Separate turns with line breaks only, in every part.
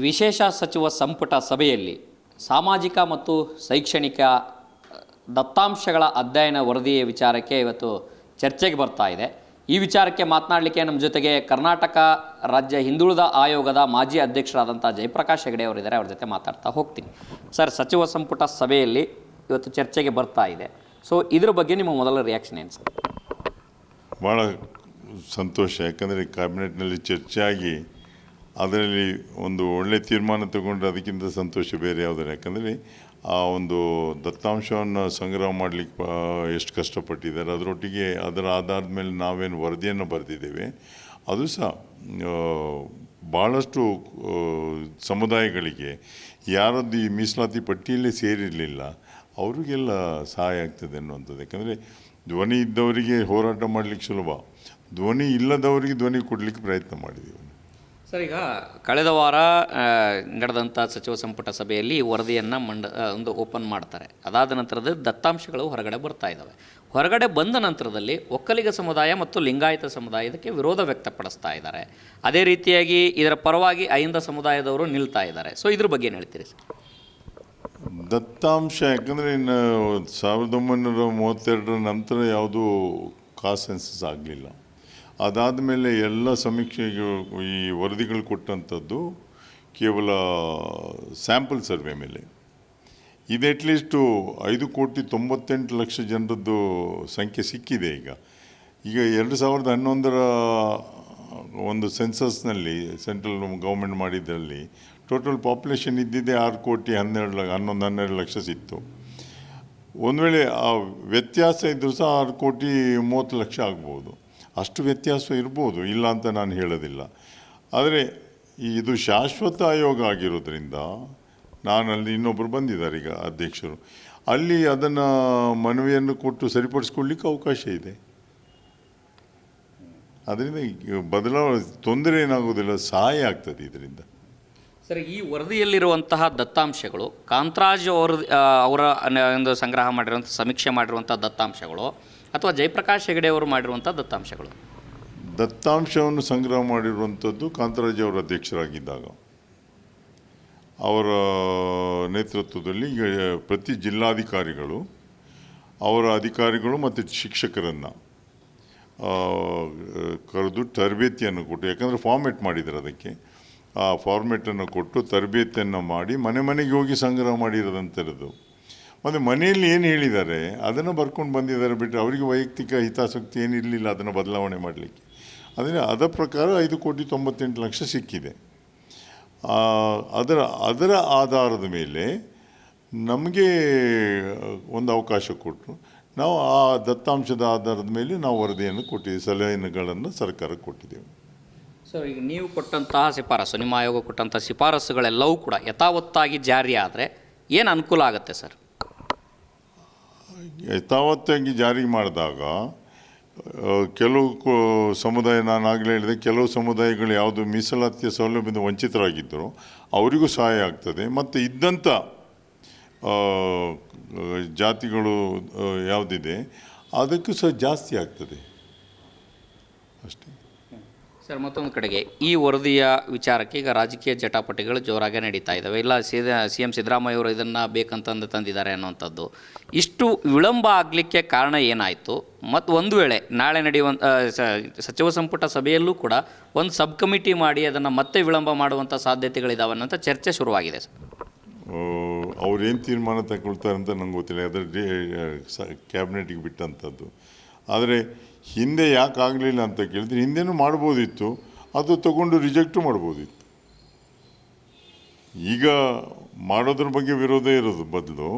ವಿಶೇಷ ಸಚಿವ ಸಂಪುಟ ಸಭೆಯಲ್ಲಿ ಸಾಮಾಜಿಕ ಮತ್ತು ಶೈಕ್ಷಣಿಕ ದತ್ತಾಂಶಗಳ ಅಧ್ಯಯನ ವರದಿಯ ವಿಚಾರಕ್ಕೆ ಇವತ್ತು ಚರ್ಚೆಗೆ ಬರ್ತಾ ಇದೆ. ಈ ವಿಚಾರಕ್ಕೆ ಮಾತನಾಡಲಿಕ್ಕೆ ನಮ್ಮ ಜೊತೆಗೆ ಕರ್ನಾಟಕ ರಾಜ್ಯ ಹಿಂದುಳಿದ ಆಯೋಗದ ಮಾಜಿ ಅಧ್ಯಕ್ಷರಾದಂಥ ಜಯಪ್ರಕಾಶ್ ಹೆಗಡೆ ಅವರಿದ್ದಾರೆ. ಅವ್ರ ಜೊತೆ ಮಾತಾಡ್ತಾ ಹೋಗ್ತೀನಿ. ಸರ್, ಸಚಿವ ಸಂಪುಟ ಸಭೆಯಲ್ಲಿ ಇವತ್ತು ಚರ್ಚೆಗೆ ಬರ್ತಾ ಇದೆ. ಸೊ, ಇದ್ರ ಬಗ್ಗೆ ನಿಮ್ಮ ಮೊದಲ ರಿಯಾಕ್ಷನ್ ಏನು ಸರ್?
ಭಾಳ ಸಂತೋಷ. ಯಾಕಂದರೆ ಕ್ಯಾಬಿನೆಟ್ನಲ್ಲಿ ಚರ್ಚೆಯಾಗಿ ಅದರಲ್ಲಿ ಒಂದು ಒಳ್ಳೆ ತೀರ್ಮಾನ ತಗೊಂಡ್ರೆ ಅದಕ್ಕಿಂತ ಸಂತೋಷ ಬೇರೆ ಯಾವುದಿಲ್ಲ. ಯಾಕಂದರೆ ಆ ಒಂದು ದತ್ತಾಂಶವನ್ನು ಸಂಗ್ರಹ ಮಾಡಲಿಕ್ಕೆ ಎಷ್ಟು ಕಷ್ಟಪಟ್ಟಿದ್ದಾರೆ. ಅದರೊಟ್ಟಿಗೆ ಅದರ ಆಧಾರದ ಮೇಲೆ ನಾವೇನು ವರದಿಯನ್ನು ಬರೆದಿದ್ದೇವೆ. ಅದು ಸಹ ಭಾಳಷ್ಟು ಸಮುದಾಯಗಳಿಗೆ ಯಾರದ್ದು ಈ ಮೀಸಲಾತಿ ಪಟ್ಟಿಯಲ್ಲೇ ಸೇರಿರಲಿಲ್ಲ, ಅವರಿಗೆಲ್ಲ ಸಹಾಯ ಆಗ್ತದೆ ಅನ್ನುವಂಥದ್ದು. ಯಾಕಂದರೆ ಧ್ವನಿ ಇದ್ದವರಿಗೆ ಹೋರಾಟ ಮಾಡಲಿಕ್ಕೆ ಸುಲಭ. ಧ್ವನಿ ಇಲ್ಲದವರಿಗೆ ಧ್ವನಿ ಕೊಡಲಿಕ್ಕೆ ಪ್ರಯತ್ನ ಮಾಡಿದ್ದೀವಿ
ಸರ್, ಈಗ ಕಳೆದ ವಾರ ನಡೆದಂಥ ಸಚಿವ ಸಂಪುಟ ಸಭೆಯಲ್ಲಿ ವರದಿಯನ್ನು ಮಂಡ ಒಂದು ಓಪನ್ ಮಾಡ್ತಾರೆ. ಅದಾದ ನಂತರದ ದತ್ತಾಂಶಗಳು ಹೊರಗಡೆ ಬರ್ತಾ ಇದ್ದಾವೆ ಹೊರಗಡೆ ಬಂದ ನಂತರದಲ್ಲಿ ಒಕ್ಕಲಿಗ ಸಮುದಾಯ ಮತ್ತು ಲಿಂಗಾಯತ ಸಮುದಾಯದಕ್ಕೆ ವಿರೋಧ ವ್ಯಕ್ತಪಡಿಸ್ತಾ ಇದ್ದಾರೆ. ಅದೇ ರೀತಿಯಾಗಿ ಇದರ ಪರವಾಗಿ ಅಹಿಂದ ಸಮುದಾಯದವರು ನಿಲ್ತಾ ಇದ್ದಾರೆ. ಸೊ, ಇದ್ರ ಬಗ್ಗೆ ಏನು ಹೇಳ್ತೀರಿ ಸರ್?
ದತ್ತಾಂಶ, ಯಾಕಂದರೆ ಇನ್ನು ಸಾವಿರದ ಒಂಬೈನೂರ ಮೂವತ್ತೆರಡರ ನಂತರ ಯಾವುದೂ ಕಾಸೆನ್ಸಸ್ ಸೆನ್ಸಸ್ ಆಗಲಿಲ್ಲ. ಅದಾದ ಮೇಲೆ ಎಲ್ಲ ಸಮೀಕ್ಷೆಗೆ ಈ ವರದಿಗಳು ಕೊಟ್ಟಂಥದ್ದು ಕೇವಲ ಸ್ಯಾಂಪಲ್ ಸರ್ವೆ ಮೇಲೆ. ಇದು ಅಟ್ಲೀಸ್ಟು ಐದು ಕೋಟಿ ತೊಂಬತ್ತೆಂಟು ಲಕ್ಷ ಜನರದ್ದು ಸಂಖ್ಯೆ ಸಿಕ್ಕಿದೆ ಈಗ. ಈಗ ಎರಡು ಸಾವಿರದ ಹನ್ನೊಂದರ ಒಂದು ಸೆನ್ಸಸ್ನಲ್ಲಿ ಸೆಂಟ್ರಲ್ ಗೌರ್ಮೆಂಟ್ ಮಾಡಿದ್ದರಲ್ಲಿ ಟೋಟಲ್ ಪಾಪ್ಯುಲೇಷನ್ ಇದ್ದಿದ್ದೆ ಆರು ಕೋಟಿ ಹನ್ನೆರಡು ಲ ಹನ್ನೊಂದು, ಹನ್ನೆರಡು ಲಕ್ಷ ಸಿತ್ತು ಒಂದು ವೇಳೆ ಆ ವ್ಯತ್ಯಾಸ ಇದ್ದರೂ ಸಹ ಆರು ಕೋಟಿ ಮೂವತ್ತು ಲಕ್ಷ ಆಗ್ಬೋದು. ಅಷ್ಟು ವ್ಯತ್ಯಾಸ ಇರ್ಬೋದು, ಇಲ್ಲ ಅಂತ ನಾನು ಹೇಳೋದಿಲ್ಲ. ಆದರೆ ಇದು ಶಾಶ್ವತ ಆಯೋಗ ಆಗಿರೋದ್ರಿಂದ ನಾನು ಅಲ್ಲಿ ಇನ್ನೊಬ್ಬರು ಬಂದಿದ್ದಾರೆ ಈಗ ಅಧ್ಯಕ್ಷರು. ಅಲ್ಲಿ ಅದನ್ನು ಮನವಿಯನ್ನು ಕೊಟ್ಟು ಸರಿಪಡಿಸ್ಕೊಳ್ಳಿಕ್ಕೆ ಅವಕಾಶ ಇದೆ. ಅದರಿಂದ ಬದಲಾವಣೆ, ತೊಂದರೆ ಏನಾಗೋದಿಲ್ಲ, ಸಹಾಯ ಆಗ್ತದೆ ಇದರಿಂದ.
ಸರ್, ಈ ವರದಿಯಲ್ಲಿರುವಂತಹ ದತ್ತಾಂಶಗಳು, ಕಾಂತರಾಜ್ ಅವರ ಅವರ ಒಂದು ಸಂಗ್ರಹ ಮಾಡಿರುವಂಥ ಸಮೀಕ್ಷೆ ಮಾಡಿರುವಂಥ ದತ್ತಾಂಶಗಳು ಅಥವಾ ಜಯಪ್ರಕಾಶ್ ಹೆಗಡೆ ಅವರು ಮಾಡಿರುವಂಥ ದತ್ತಾಂಶಗಳು?
ದತ್ತಾಂಶವನ್ನು ಸಂಗ್ರಹ ಮಾಡಿರುವಂಥದ್ದು ಕಾಂತರಾಜ್ ಅವರ ಅಧ್ಯಕ್ಷರಾಗಿದ್ದಾಗ. ಅವರ ನೇತೃತ್ವದಲ್ಲಿ ಪ್ರತಿ ಜಿಲ್ಲಾಧಿಕಾರಿಗಳು, ಅವರ ಅಧಿಕಾರಿಗಳು ಮತ್ತು ಶಿಕ್ಷಕರನ್ನು ಕರೆದು ತರಬೇತಿಯನ್ನು ಕೊಟ್ಟು, ಯಾಕಂದರೆ ಫಾರ್ಮೆಟ್ ಮಾಡಿದ್ದಾರೆ ಅದಕ್ಕೆ. ಆ ಫಾರ್ಮೆಟನ್ನು ಕೊಟ್ಟು ತರಬೇತಿಯನ್ನು ಮಾಡಿ ಮನೆ ಮನೆಗೆ ಹೋಗಿ ಸಂಗ್ರಹ ಮಾಡಿರೋದಂಥದ್ದು ಮತ್ತು ಮನೆಯಲ್ಲಿ ಏನು ಹೇಳಿದ್ದಾರೆ? ಅದನ್ನು ಬರ್ಕೊಂಡು ಬಂದಿದ್ದಾರೆ ಬಿಟ್ಟರೆ ಅವರಿಗೆ ವೈಯಕ್ತಿಕ ಹಿತಾಸಕ್ತಿ ಏನಿರಲಿಲ್ಲ ಅದನ್ನು ಬದಲಾವಣೆ ಮಾಡಲಿಕ್ಕೆ. ಅದರಿಂದ ಅದರ ಪ್ರಕಾರ ಐದು ಕೋಟಿ ತೊಂಬತ್ತೆಂಟು ಲಕ್ಷ ಸಿಕ್ಕಿದೆ. ಅದರ ಅದರ ಆಧಾರದ ಮೇಲೆ ನಮಗೆ ಒಂದು ಅವಕಾಶ ಕೊಟ್ಟರು ನಾವು ಆ ದತ್ತಾಂಶದ ಆಧಾರದ ಮೇಲೆ ನಾವು ವರದಿಯನ್ನು ಕೊಟ್ಟಿದ್ದೀವಿ, ಸಲಹೆಗಳನ್ನು ಸರ್ಕಾರಕ್ಕೆ ಕೊಟ್ಟಿದ್ದೇವೆ.
ಸರ್ ಈಗ ನೀವು ಕೊಟ್ಟಂತಹ ಶಿಫಾರಸು, ನಿಮ್ಮ ಆಯೋಗ ಕೊಟ್ಟಂಥ ಶಿಫಾರಸುಗಳೆಲ್ಲವೂ ಕೂಡ ಯಥಾವತ್ತಾಗಿ ಜಾರಿ ಆದರೆ ಏನು ಅನುಕೂಲ ಆಗುತ್ತೆ ಸರ್?
ಯಥಾವತ್ತಾಗಿ ಜಾರಿ ಮಾಡಿದಾಗ ಕೆಲವು ಸಮುದಾಯ, ನಾನು ಹೇಳಿದೆ, ಕೆಲವು ಸಮುದಾಯಗಳು ಯಾವುದು ಮೀಸಲಾತಿಯ ಸೌಲಭ್ಯದಿಂದ ವಂಚಿತರಾಗಿದ್ದರು ಅವರಿಗೂ ಸಹಾಯ ಆಗ್ತದೆ. ಮತ್ತು ಇದ್ದಂಥ ಜಾತಿಗಳು ಯಾವುದಿದೆ, ಅದಕ್ಕೂ ಸಹ ಜಾಸ್ತಿ ಆಗ್ತದೆ. ಅಷ್ಟೇ.
ಸರ್, ಮತ್ತೊಂದು ಕಡೆಗೆ, ಈ ವರದಿಯ ವಿಚಾರಕ್ಕೆ ಈಗ ರಾಜಕೀಯ ಜಟಾಪಟಿಗಳು ಜೋರಾಗಿ ನಡೀತಾ ಇದ್ದಾವೆ ಇಲ್ಲ ಸಿ ಸಿ ಎಂ ಸಿದ್ದರಾಮಯ್ಯ ಅವರು ಇದನ್ನು ಬೇಕಂತಂದು ತಂದಿದ್ದಾರೆ ಅನ್ನುವಂಥದ್ದು. ಇಷ್ಟು ವಿಳಂಬ ಆಗಲಿಕ್ಕೆ ಕಾರಣ ಏನಾಯಿತು? ಮತ್ತು ಒಂದು ವೇಳೆ ನಾಳೆ ನಡೆಯುವಂಥ ಸಚಿವ ಸಂಪುಟ ಸಭೆಯಲ್ಲೂ ಕೂಡ ಒಂದು ಸಬ್ ಕಮಿಟಿ ಮಾಡಿ ಅದನ್ನು ಮತ್ತೆ ವಿಳಂಬ ಮಾಡುವಂಥ ಸಾಧ್ಯತೆಗಳಿದ್ದಾವೆ ಅನ್ನೋಂಥ ಚರ್ಚೆ ಶುರುವಾಗಿದೆ, ಸರ್.
ಅವ್ರು ಏನು ತೀರ್ಮಾನ ತಗೊಳ್ತಾರೆ ಅಂತ ನಂಗೆ ಗೊತ್ತಿಲ್ಲ. ಅದರ ಕ್ಯಾಬಿನೆಟಿಗೆ ಬಿಟ್ಟಂಥದ್ದು ಆದರೆ ಹಿಂದೆ ಯಾಕೆ ಆಗಲಿಲ್ಲ ಅಂತ ಕೇಳಿದ್ರೆ ಹಿಂದೆನೂ ಮಾಡ್ಬೋದಿತ್ತು, ಅದು ತಗೊಂಡು ರಿಜೆಕ್ಟು ಮಾಡ್ಬೋದಿತ್ತು. ಈಗ ಮಾಡೋದ್ರ ಬಗ್ಗೆ ವಿರೋಧ ಇರೋದು ಬದಲು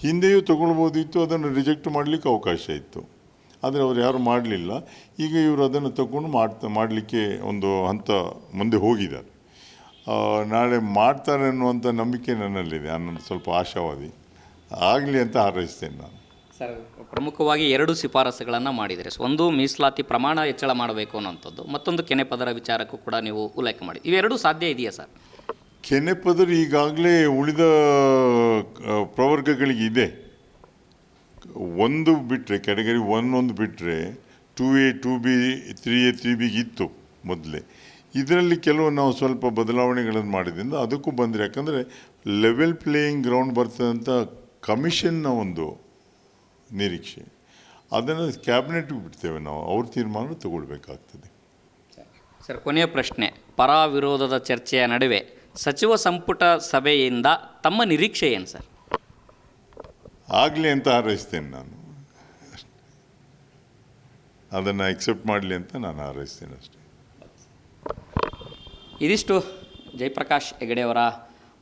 ಹಿಂದೆಯೂ ತಗೊಳ್ಬೋದಿತ್ತು, ಅದನ್ನು ರಿಜೆಕ್ಟ್ ಮಾಡಲಿಕ್ಕೆ ಅವಕಾಶ ಇತ್ತು. ಆದರೆ ಅವರು ಯಾರು ಮಾಡಲಿಲ್ಲ, ಈಗ ಇವರು ಅದನ್ನು ತಗೊಂಡು ಮಾಡ್ತಾ, ಮಾಡಲಿಕ್ಕೆ ಒಂದು ಹಂತ ಮುಂದೆ ಹೋಗಿದ್ದಾರೆ. ನಾಳೆ ಮಾಡ್ತಾರೆ ಅನ್ನುವಂಥ ನಂಬಿಕೆ ನನ್ನಲ್ಲಿದೆ ನಾನು ಸ್ವಲ್ಪ ಆಶಾವಾದಿ. ಆಗಲಿ ಅಂತ ಹಾರೈಸ್ತೇನೆ ನಾನು.
ಸರ್, ಪ್ರಮುಖವಾಗಿ ಎರಡು ಶಿಫಾರಸುಗಳನ್ನು ಮಾಡಿದರೆ. ಒಂದು ಮೀಸಲಾತಿ ಪ್ರಮಾಣ ಹೆಚ್ಚಳ ಮಾಡಬೇಕು ಅನ್ನೋಂಥದ್ದು ಮತ್ತೊಂದು ಕೆನೆ ಪದರ ವಿಚಾರಕ್ಕೂ ಕೂಡ ನೀವು ಉಲ್ಲೇಖ ಮಾಡಿ. ಇವೆರಡೂ ಸಾಧ್ಯ ಇದೆಯಾ ಸರ್?
ಕೆನೆ ಪದರು ಈಗಾಗಲೇ ಉಳಿದ ಪ್ರವರ್ಗಗಳಿಗೆ ಒಂದು ಬಿಟ್ಟರೆ ಕೆಟಗರಿ ಒನ್ ಒಂದು ಬಿಟ್ಟರೆ two A, two B, three A, three ಬಿಗೆ ಇತ್ತು ಮೊದಲೇ. ಇದರಲ್ಲಿ ಕೆಲವು ನಾವು ಸ್ವಲ್ಪ ಬದಲಾವಣೆಗಳನ್ನು ಮಾಡಿದ್ರಿಂದ ಅದಕ್ಕೂ ಬಂದರೆ ಯಾಕಂದರೆ ಲೆವೆಲ್ ಪ್ಲೇಯಿಂಗ್ ಗ್ರೌಂಡ್ ಬರ್ತದಂಥ ಕಮಿಷನ್ನ ಒಂದು ನಿರೀಕ್ಷೆ. ಅದನ್ನು ಕ್ಯಾಬಿನೆಟ್ಗೆ ಬಿಡ್ತೇವೆ ನಾವು. ಅವ್ರ ತೀರ್ಮಾನ ತಗೊಳ್ಬೇಕಾಗ್ತದೆ.
ಸರ್ ಕೊನೆಯ ಪ್ರಶ್ನೆ. ಪರ ವಿರೋಧದ ಚರ್ಚೆಯ ನಡುವೆ ಸಚಿವ ಸಂಪುಟ ಸಭೆಯಿಂದ ತಮ್ಮ ನಿರೀಕ್ಷೆ ಏನು ಸರ್?
ಆಗಲಿ ಅಂತ ಹಾರೈಸ್ತೇನೆ ನಾನು. ಅದನ್ನು ಎಕ್ಸೆಪ್ಟ್ ಮಾಡಲಿ ಅಂತ ನಾನು ಹಾರೈಸ್ತೇನೆ ಅಷ್ಟೇ.
ಇದಿಷ್ಟು ಜಯಪ್ರಕಾಶ್ ಹೆಗಡೆಯವರ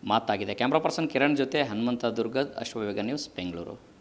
ಮಾತಾಗಿದೆ. ಕ್ಯಾಮ್ರಾ ಪರ್ಸನ್ ಕಿರಣ್ ಜೊತೆ ಹನುಮಂತ ದುರ್ಗದ್ ಅಶ್ವವೇಗ ನ್ಯೂಸ್ ಬೆಂಗಳೂರು.